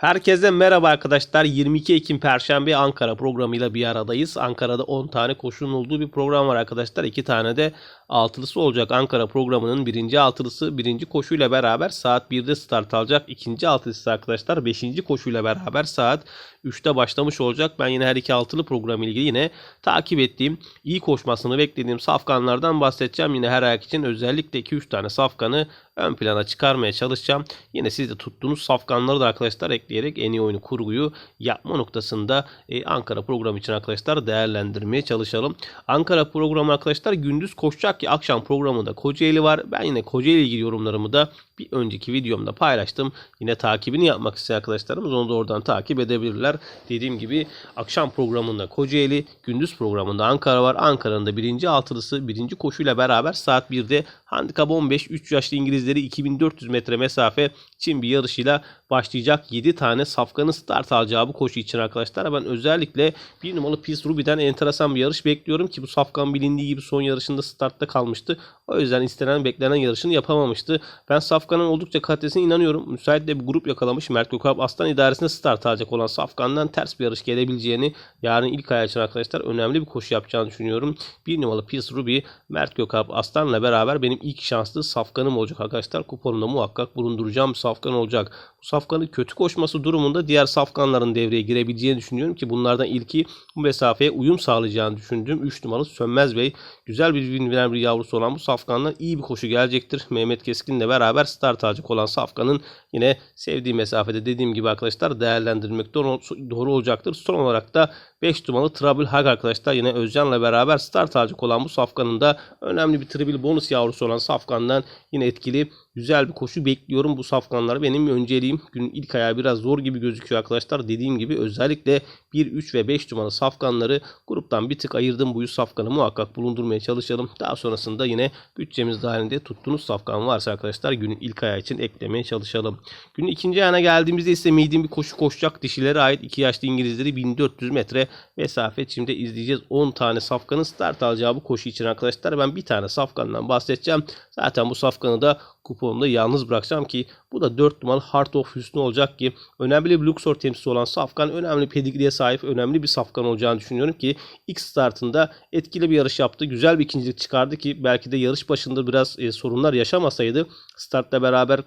Herkese merhaba arkadaşlar. 22 Ekim Perşembe Ankara programıyla bir aradayız. Ankara'da 10 tane koşunun olduğu bir program var arkadaşlar. 2 tane de altılısı olacak. Ankara programının birinci altılısı birinci koşuyla beraber saat 1'de start alacak. İkinci altılısı arkadaşlar 5. koşuyla beraber saat 3'te başlamış olacak. Ben yine her iki altılı program ilgili yine takip ettiğim, iyi koşmasını beklediğim safkanlardan bahsedeceğim. Yine her ayak için özellikle 2-3 tane safkanı ön plana çıkarmaya çalışacağım. Yine siz de tuttuğunuz safkanları da arkadaşlar ekleyerek en iyi oyunu kurguyu yapma noktasında e, Ankara programı için arkadaşlar değerlendirmeye çalışalım. Ankara programı arkadaşlar gündüz koşacak ki akşam programında Kocaeli var. Ben yine Kocaeli ilgili yorumlarımı da bir önceki videomda paylaştım. Yine takibini yapmak isteyen arkadaşlarımız onu da oradan takip edebilirler. Dediğim gibi akşam programında Kocaeli, gündüz programında Ankara var. Ankara'nın da birinci altılısı birinci koşuyla beraber saat 1'de Handikap 15 3 yaşlı İngilizleri 2400 metre mesafe Çin bir yarışıyla başlayacak 7 tane safkanın start alacağı bu koşu için arkadaşlar. Ben özellikle bir numaralı Peace Ruby'den enteresan bir yarış bekliyorum ki bu safkan bilindiği gibi son yarışında startta kalmıştı. O yüzden istenen beklenen yarışını yapamamıştı. Ben Safkan'ın oldukça kalitesine inanıyorum. Müsait de bir grup yakalamış. Mert Gökalp Aslan idaresinde start alacak olan Safkan'dan ters bir yarış gelebileceğini yarın ilk ay için arkadaşlar önemli bir koşu yapacağını düşünüyorum. Bir numaralı Peace Ruby Mert Gökalp Aslan'la beraber benim ilk şanslı Safkan'ım olacak arkadaşlar. Kuponumda muhakkak bulunduracağım Safkan olacak. Bu Safkan'ın kötü koşması durumunda diğer Safkanların devreye girebileceğini düşünüyorum ki bunlardan ilki bu mesafeye uyum sağlayacağını düşündüğüm 3 numaralı Sönmez Bey. Güzel bir win veren bir yavrusu olan bu Safkan'dan iyi bir koşu gelecektir. Mehmet Keskin'le beraber start alacak olan Safkan'ın yine sevdiği mesafede dediğim gibi arkadaşlar değerlendirmek doğru, doğru olacaktır. Son olarak da 5 numaralı Trouble Hag arkadaşlar yine Özcan'la beraber start alacak olan bu Safkan'ın da önemli bir triple bonus yavrusu olan Safkan'dan yine etkili güzel bir koşu bekliyorum bu safkanları. Benim önceliğim günün ilk ayağı biraz zor gibi gözüküyor arkadaşlar. Dediğim gibi özellikle 1, 3 ve 5 numaralı safkanları gruptan bir tık ayırdım. Bu yüz safkanı muhakkak bulundurmaya çalışalım. Daha sonrasında yine bütçemiz dahilinde tuttuğunuz safkan varsa arkadaşlar günün ilk ayağı için eklemeye çalışalım. Günün ikinci ayağına geldiğimizde ise medium bir koşu koşacak dişilere ait 2 yaşlı İngilizleri 1400 metre mesafe. Şimdi izleyeceğiz 10 tane safkanın start alacağı bu koşu için arkadaşlar. Ben bir tane safkandan bahsedeceğim. Zaten bu safkanı da kuponumda yalnız bırakacağım ki bu da 4 numaralı Heart of Hüsnü olacak ki önemli bir Luxor temsilcisi olan Safkan önemli pedigriye sahip önemli bir Safkan olacağını düşünüyorum ki ilk startında etkili bir yarış yaptı. Güzel bir ikincilik çıkardı ki belki de yarış başında biraz e, sorunlar yaşamasaydı startla beraber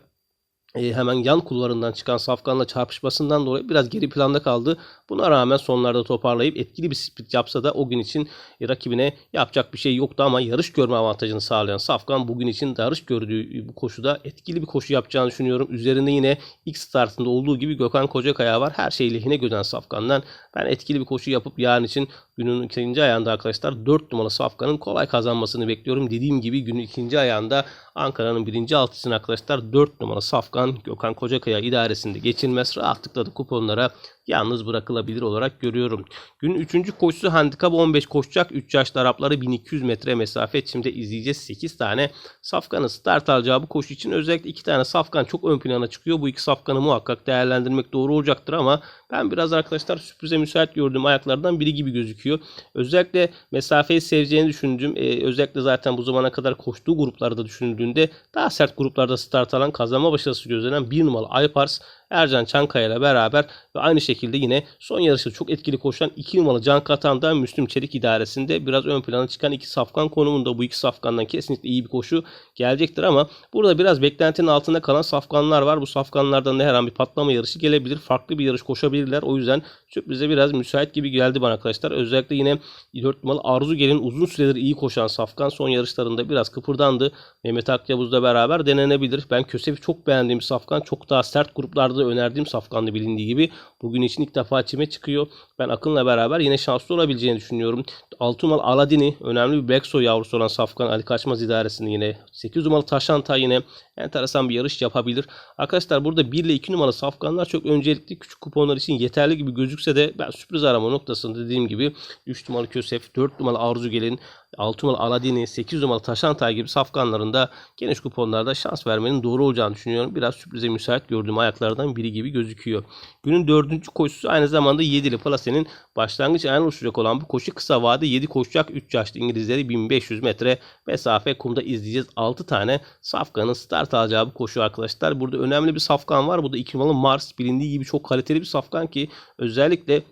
e, hemen yan kullarından çıkan Safkan'la çarpışmasından dolayı biraz geri planda kaldı. Buna rağmen sonlarda toparlayıp etkili bir split yapsa da o gün için e, rakibine yapacak bir şey yoktu ama yarış görme avantajını sağlayan Safkan bugün için yarış gördüğü bu koşuda etkili bir koşu yapacağını düşünüyorum. Üzerinde yine ilk startında olduğu gibi Gökhan Kocakaya var. Her şey lehine gören Safkan'dan ben etkili bir koşu yapıp yarın için günün ikinci ayağında arkadaşlar 4 numaralı Safkan'ın kolay kazanmasını bekliyorum. Dediğim gibi günün ikinci ayağında Ankara'nın birinci altısını arkadaşlar 4 numaralı Safkan Gökhan Kocakaya idaresinde geçilmez. Rahatlıkla da kuponlara yalnız bırakılabilir olarak görüyorum. Günün 3. koşusu handikap 15 koşacak. 3 yaşlı Arapları 1200 metre mesafe. Şimdi izleyeceğiz 8 tane safkanı start alacağı bu koşu için özellikle 2 tane safkan çok ön plana çıkıyor. Bu iki safkanı muhakkak değerlendirmek doğru olacaktır ama ben biraz arkadaşlar sürprize müsait gördüğüm ayaklardan biri gibi gözüküyor. Özellikle mesafeyi seveceğini düşündüğüm e, özellikle zaten bu zamana kadar koştuğu gruplarda düşünüldüğünde daha sert gruplarda start alan kazanma başarısı gözlenen bir numaralı Aypars Ercan Çankaya ile beraber ve aynı şekilde yine son yarışta çok etkili koşan 2 numaralı Can Katan da Müslüm Çelik idaresinde biraz ön plana çıkan iki safkan konumunda bu iki safkandan kesinlikle iyi bir koşu gelecektir ama burada biraz beklentinin altında kalan safkanlar var. Bu safkanlardan da her bir patlama yarışı gelebilir. Farklı bir yarış koşabilirler. O yüzden sürprize biraz müsait gibi geldi bana arkadaşlar. Özellikle yine 4 numaralı Arzu Gelin uzun süredir iyi koşan safkan son yarışlarında biraz kıpırdandı. Mehmet Akyabuz'la beraber denenebilir. Ben Kösevi çok beğendiğim safkan. Çok daha sert gruplarda da önerdiğim safkanlı bilindiği gibi bugün için ilk defa çime çıkıyor. Ben Akın'la beraber yine şanslı olabileceğini düşünüyorum. 6 numaralı Aladin'i önemli bir Blacksoy yavrusu olan Safkan Ali Kaçmaz idaresinde yine 8 numaralı Taşanta yine enteresan bir yarış yapabilir. Arkadaşlar burada 1 ile 2 numaralı safkanlar çok öncelikli küçük kuponlar için yeterli gibi gözükse de ben sürpriz arama noktasında dediğim gibi 3 numaralı Kösef, 4 numaralı Arzu Gelin, 6 numaralı Aladin'i, 8 numaralı Taşantay gibi safkanlarında geniş kuponlarda şans vermenin doğru olacağını düşünüyorum. Biraz sürprize müsait gördüğüm ayaklardan biri gibi gözüküyor. Günün dördüncü koşusu aynı zamanda 7'li Plase'nin başlangıç ayağına oluşacak olan bu koşu kısa vade 7 koşacak 3 yaşlı İngilizleri 1500 metre mesafe kumda izleyeceğiz. 6 6 tane safkanın start alacağı bir koşu arkadaşlar. Burada önemli bir safkan var. Bu da 2 numaralı Mars. Bilindiği gibi çok kaliteli bir safkan ki özellikle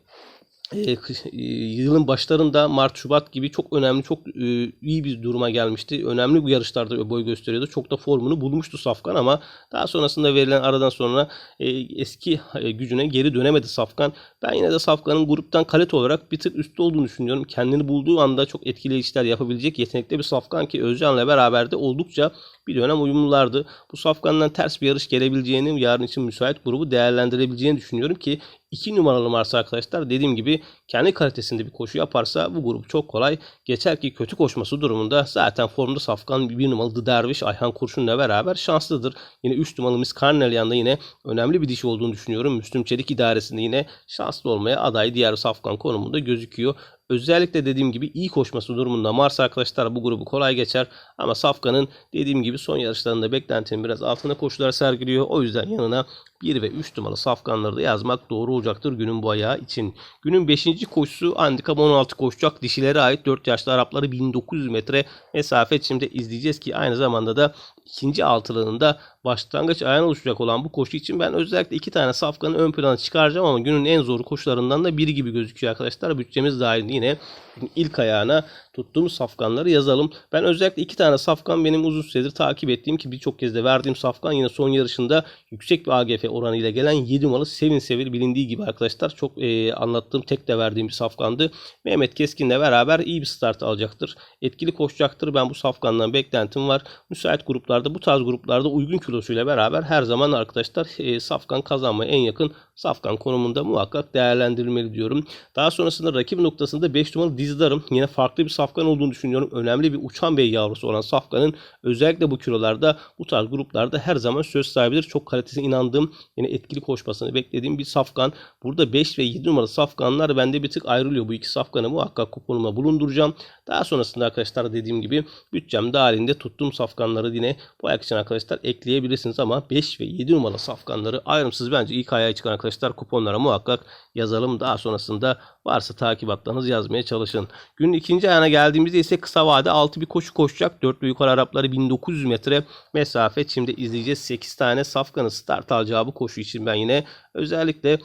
e, e, yılın başlarında Mart Şubat gibi çok önemli çok e, iyi bir duruma gelmişti. Önemli bu yarışlarda boy gösteriyordu. Çok da formunu bulmuştu Safkan ama daha sonrasında verilen aradan sonra e, eski e, gücüne geri dönemedi Safkan. Ben yine de Safkan'ın gruptan kalite olarak bir tık üstte olduğunu düşünüyorum. Kendini bulduğu anda çok etkili işler yapabilecek yetenekli bir Safkan ki Özcan'la beraber de oldukça bir dönem uyumlulardı. Bu Safkan'dan ters bir yarış gelebileceğini, yarın için müsait grubu değerlendirebileceğini düşünüyorum ki 2 numaralı Mars arkadaşlar dediğim gibi kendi kalitesinde bir koşu yaparsa bu grup çok kolay geçer ki kötü koşması durumunda zaten formda Safkan bir numaralı The Derviş Ayhan Kurşun'la beraber şanslıdır. Yine 3 numaralı Miss Carnelian da yine önemli bir dişi olduğunu düşünüyorum. Müslüm Çelik idaresinde yine şanslı olmaya aday diğer Safkan konumunda gözüküyor. Özellikle dediğim gibi iyi koşması durumunda Mars arkadaşlar bu grubu kolay geçer. Ama Safkan'ın dediğim gibi son yarışlarında beklentinin biraz altında koşular sergiliyor. O yüzden yanına 1 ve 3 numaralı safkanları da yazmak doğru olacaktır günün bu ayağı için. Günün 5. koşusu handikap 16 koşacak. Dişilere ait 4 yaşlı Arapları 1900 metre mesafe şimdi izleyeceğiz ki aynı zamanda da ikinci altılığının da başlangıç ayağına oluşacak olan bu koşu için ben özellikle iki tane safkanı ön plana çıkaracağım ama günün en zor koşularından da biri gibi gözüküyor arkadaşlar. Bütçemiz dahil yine ilk ayağına tuttuğumuz safkanları yazalım. Ben özellikle iki tane safkan benim uzun süredir takip ettiğim ki birçok kez de verdiğim safkan yine son yarışında yüksek bir AGF oranıyla gelen 7 numaralı Sevin Sevil bilindiği gibi arkadaşlar çok e, anlattığım tek de verdiğim bir safkandı. Mehmet Keskin'le beraber iyi bir start alacaktır. Etkili koşacaktır. Ben bu safkandan beklentim var. Müsait gruplarda bu tarz gruplarda uygun kilosuyla beraber her zaman arkadaşlar e, safkan kazanmaya en yakın safkan konumunda muhakkak değerlendirilmeli diyorum. Daha sonrasında rakip noktasında 5 numaralı Dizdarım yine farklı bir safkan olduğunu düşünüyorum. Önemli bir uçan bey yavrusu olan safkanın özellikle bu kilolarda bu tarz gruplarda her zaman söz sahibidir. Çok kalitesine inandığım yine etkili koşmasını beklediğim bir safkan. Burada 5 ve 7 numaralı safkanlar bende bir tık ayrılıyor. Bu iki safkanı muhakkak kuponuma bulunduracağım. Daha sonrasında arkadaşlar dediğim gibi bütçem dahilinde tuttuğum safkanları yine bu ayak için arkadaşlar ekleyebilirsiniz ama 5 ve 7 numaralı safkanları ayrımsız bence ilk ayağa çıkan arkadaşlar kuponlara muhakkak yazalım. Daha sonrasında varsa takibatlarınız yazmaya çalışın. Günün ikinci ayağına geldiğimizde ise kısa vade 6 bir koşu koşacak. Dörtlü yukarı Arapları 1900 metre mesafe. Şimdi izleyeceğiz 8 tane safkanı start alacağı bu koşu için ben yine özellikle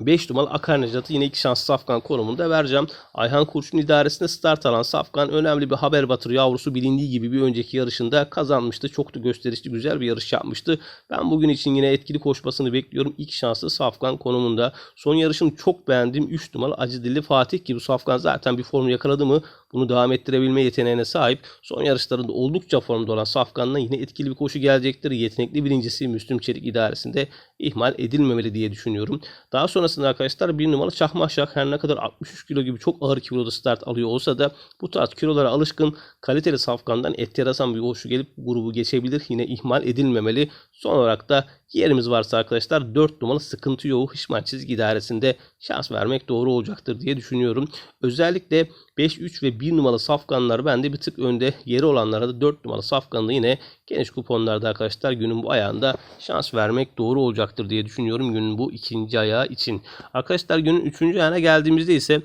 5 numaralı Akar Necat'ı yine iki şanslı Safkan konumunda vereceğim. Ayhan Kurşun idaresinde start alan Safkan önemli bir haber batır yavrusu bilindiği gibi bir önceki yarışında kazanmıştı. Çok da gösterişli güzel bir yarış yapmıştı. Ben bugün için yine etkili koşmasını bekliyorum. İlk şanslı Safkan konumunda. Son yarışını çok beğendim. 3 numaralı Acı Dilli Fatih gibi Safkan zaten bir form yakaladı mı bunu devam ettirebilme yeteneğine sahip. Son yarışlarında oldukça formda olan Safkan'la yine etkili bir koşu gelecektir. Yetenekli birincisi Müslüm Çelik idaresinde ihmal edilmemeli diye düşünüyorum. Daha sonrasında arkadaşlar bir numaralı Şahmahşak her ne kadar 63 kilo gibi çok ağır kiloda start alıyor olsa da bu tarz kilolara alışkın kaliteli Safkan'dan enteresan bir koşu gelip grubu geçebilir. Yine ihmal edilmemeli. Son olarak da yerimiz varsa arkadaşlar 4 numaralı sıkıntı yoğu Hışman çizgi idaresinde şans vermek doğru olacaktır diye düşünüyorum. Özellikle 5, 3 ve 1 numaralı safkanlar bende bir tık önde. Yeri olanlara da 4 numaralı safkanla yine geniş kuponlarda arkadaşlar günün bu ayağında şans vermek doğru olacaktır diye düşünüyorum günün bu ikinci ayağı için. Arkadaşlar günün üçüncü ayağına geldiğimizde ise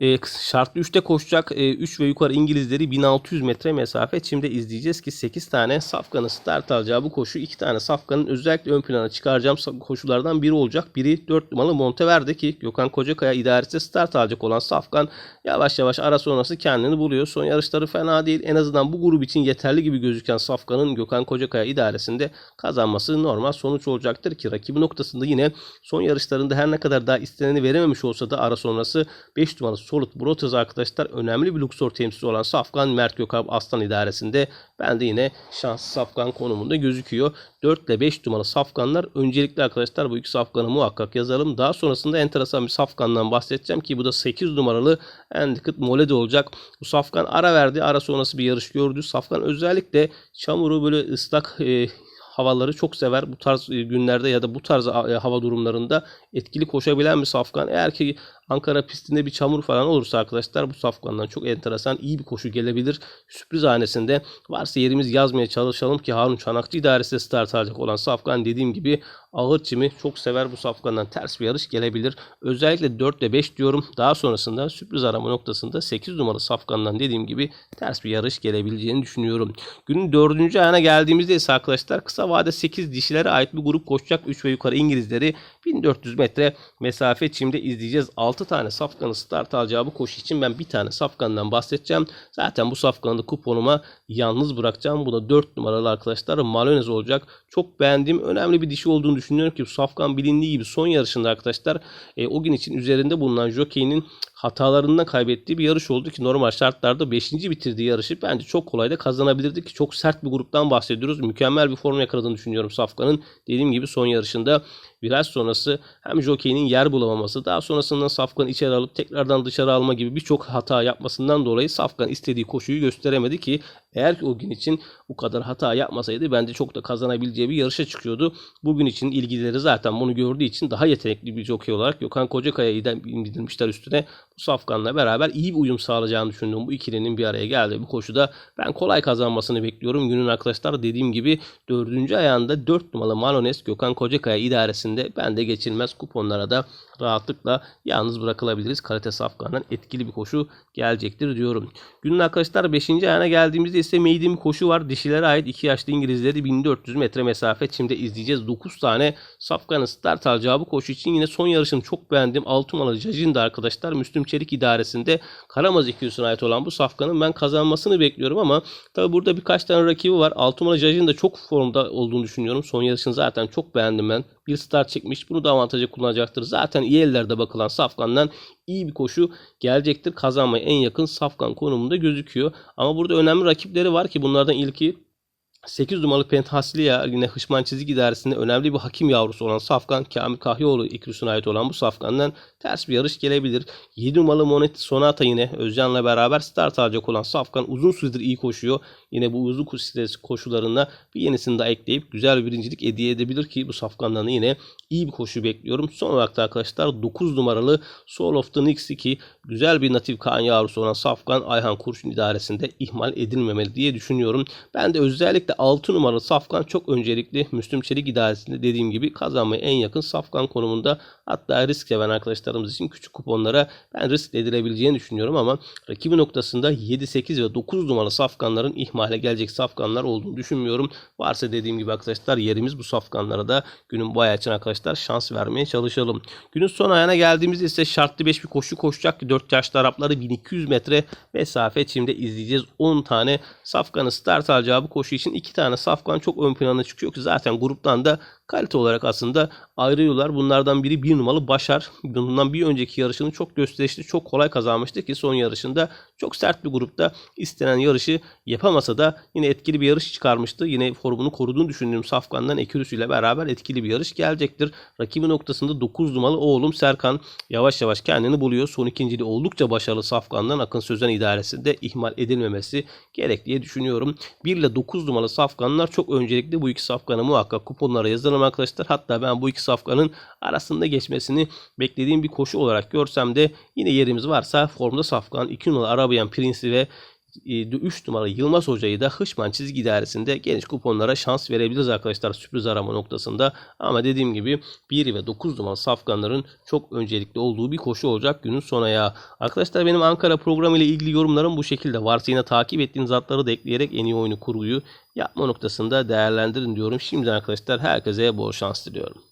e, şartlı 3'te koşacak 3 ve yukarı İngilizleri 1600 metre mesafe. Şimdi izleyeceğiz ki 8 tane safkanı start alacağı bu koşu 2 tane safkanın özellikle ön plana çıkaracağım koşulardan biri olacak. Biri 4 numaralı Monteverde ki Gökhan Kocakaya idaresi start alacak olan safkan yavaş yavaş ara sonrası kendini buluyor. Son yarışları fena değil. En azından bu grup için yeterli gibi gözüken safkanın Gökhan Kocakaya idaresinde kazanması normal sonuç olacaktır ki rakibi noktasında yine son yarışlarında her ne kadar daha isteneni verememiş olsa da ara sonrası 5 numaralı Solid Brothers arkadaşlar önemli bir Luxor temsilcisi olan Safkan Mert Gökalp Aslan idaresinde ben de yine şanslı Safkan konumunda gözüküyor. 4 ile 5 numaralı Safkanlar öncelikle arkadaşlar bu iki Safkan'ı muhakkak yazalım. Daha sonrasında enteresan bir Safkan'dan bahsedeceğim ki bu da 8 numaralı Endicott Molede olacak. Bu Safkan ara verdi. Ara sonrası bir yarış gördü. Safkan özellikle çamuru böyle ıslak e, havaları çok sever. Bu tarz e, günlerde ya da bu tarz e, hava durumlarında etkili koşabilen bir safkan. Eğer ki Ankara pistinde bir çamur falan olursa arkadaşlar bu safkandan çok enteresan iyi bir koşu gelebilir. Sürpriz hanesinde varsa yerimiz yazmaya çalışalım ki Harun Çanakçı idaresi start alacak olan safkan dediğim gibi ağır çimi çok sever bu safkandan ters bir yarış gelebilir. Özellikle 4 ile 5 diyorum. Daha sonrasında sürpriz arama noktasında 8 numaralı safkandan dediğim gibi ters bir yarış gelebileceğini düşünüyorum. Günün 4. ayağına geldiğimizde ise arkadaşlar kısa vade 8 dişilere ait bir grup koşacak 3 ve yukarı İngilizleri 1400 metre mesafe çimde izleyeceğiz. 6 tane safkanı start alacağı bu koşu için ben bir tane safkandan bahsedeceğim. Zaten bu safkanı da kuponuma yalnız bırakacağım. Bu da 4 numaralı arkadaşlar Malonez olacak. Çok beğendiğim önemli bir dişi olduğunu düşünüyorum ki bu safkan bilindiği gibi son yarışında arkadaşlar e, o gün için üzerinde bulunan jokeyinin hatalarından kaybettiği bir yarış oldu ki normal şartlarda 5. bitirdiği yarışı bence çok kolay da kazanabilirdi ki çok sert bir gruptan bahsediyoruz. Mükemmel bir form yakaladığını düşünüyorum Safkan'ın. Dediğim gibi son yarışında viraj sonrası hem jockey'nin yer bulamaması daha sonrasında Safkan'ı içeri alıp tekrardan dışarı alma gibi birçok hata yapmasından dolayı Safkan istediği koşuyu gösteremedi ki eğer ki o gün için bu kadar hata yapmasaydı bence çok da kazanabileceği bir yarışa çıkıyordu. Bugün için ilgileri zaten bunu gördüğü için daha yetenekli bir jockey olarak Gökhan Kocakaya'yı da indirmişler üstüne. Bu Safkan'la beraber iyi bir uyum sağlayacağını düşündüğüm bu ikilinin bir araya geldiği bu koşuda ben kolay kazanmasını bekliyorum. Günün arkadaşlar dediğim gibi dördüncü ayağında 4 numaralı Malones Gökhan Kocakaya idaresinde ben de geçilmez kuponlara da rahatlıkla yalnız bırakılabiliriz. Kalite Safkan'dan etkili bir koşu gelecektir diyorum. Günün arkadaşlar 5. ayağına geldiğimizde ise Meydim koşu var. Dişilere ait 2 yaşlı İngilizleri 1400 metre mesafe şimdi izleyeceğiz. 9 tane Safkan'ın start alacağı bu koşu için yine son yarışını çok beğendim. 6 numaralı Jajin'de arkadaşlar Müslüm Çelik idaresinde Karamaz 200'üne ait olan bu Safkan'ın ben kazanmasını bekliyorum ama tabi burada birkaç tane rakibi var. 6 numaralı çok formda olduğunu düşünüyorum. Son yarışını zaten çok beğendim ben. Bir start çekmiş. Bunu da avantaja kullanacaktır. Zaten iyi ellerde bakılan Safkan'dan iyi bir koşu gelecektir. Kazanmaya en yakın Safkan konumunda gözüküyor. Ama burada önemli rakipleri var ki bunlardan ilki 8 numaralı Penthasliya yine Hışman Çizik İdaresi'nde önemli bir hakim yavrusu olan Safkan Kamil Kahyoğlu ikrüsüne ait olan bu Safkan'dan ters bir yarış gelebilir. 7 numaralı Monet Sonata yine Özcan'la beraber start alacak olan Safkan uzun süredir iyi koşuyor. Yine bu uzun koşularında bir yenisini de ekleyip güzel bir birincilik hediye edebilir ki bu Safkan'dan da yine iyi bir koşu bekliyorum. Son olarak da arkadaşlar 9 numaralı Soul of the Nix 2 güzel bir natif kan yavrusu olan Safkan Ayhan Kurşun idaresinde ihmal edilmemeli diye düşünüyorum. Ben de özellikle 6 numaralı Safkan çok öncelikli Müslüm Çelik idaresinde dediğim gibi kazanmaya en yakın Safkan konumunda hatta risk seven arkadaşlarımız için küçük kuponlara ben risk edilebileceğini düşünüyorum ama rakibi noktasında 7, 8 ve 9 numaralı Safkanların ihmale gelecek Safkanlar olduğunu düşünmüyorum. Varsa dediğim gibi arkadaşlar yerimiz bu Safkanlara da günün bu ayağı için arkadaşlar şans vermeye çalışalım. Günün son ayağına geldiğimizde ise şartlı 5 bir koşu koşacak ki 4 yaşlı Arapları 1200 metre mesafe şimdi izleyeceğiz. 10 tane Safkan'ı start alacağı bu koşu için 2 tane Safkan çok ön plana çıkıyor ki zaten gruptan da kalite olarak aslında ayrılıyorlar. Bunlardan biri bir numaralı Başar. Bundan bir önceki yarışını çok gösterişli, çok kolay kazanmıştı ki son yarışında çok sert bir grupta istenen yarışı yapamasa da yine etkili bir yarış çıkarmıştı. Yine formunu koruduğunu düşündüğüm Safkan'dan Ekürüsü ile beraber etkili bir yarış gelecektir. Rakibi noktasında 9 numaralı oğlum Serkan yavaş yavaş kendini buluyor. Son ikinciliği oldukça başarılı Safkan'dan Akın Sözen idaresinde ihmal edilmemesi gerek diye düşünüyorum. 1 ile 9 numaralı Safkanlar çok öncelikli bu iki Safkan'ı muhakkak kuponlara yazalım arkadaşlar. Hatta ben bu iki Safkan'ın arasında geçmesini beklediğim bir koşu olarak görsem de yine yerimiz varsa formda Safkan 2 numaralı Arabian Prince'i ve 3 e, numaralı Yılmaz Hoca'yı da Hışman çizgi idaresinde geniş kuponlara şans verebiliriz arkadaşlar sürpriz arama noktasında. Ama dediğim gibi 1 ve 9 numaralı safkanların çok öncelikli olduğu bir koşu olacak günün son ayağı. Arkadaşlar benim Ankara programı ile ilgili yorumlarım bu şekilde. Varsa yine takip ettiğiniz atları da ekleyerek en iyi oyunu kurguyu yapma noktasında değerlendirin diyorum. Şimdiden arkadaşlar herkese bol şans diliyorum.